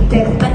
interpreta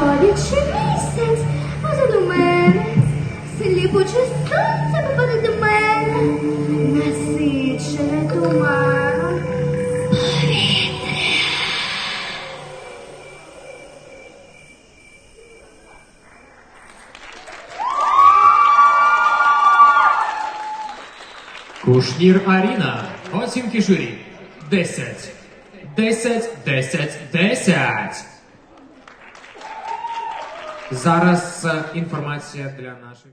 почув. Сходячи місяць позаду мене, сліпуче сонце попаде до мене, насичене туманом. Кушнір Аріна. Оцінки журі. 10. 10, 10, 10. Зараз е, інформація для наших.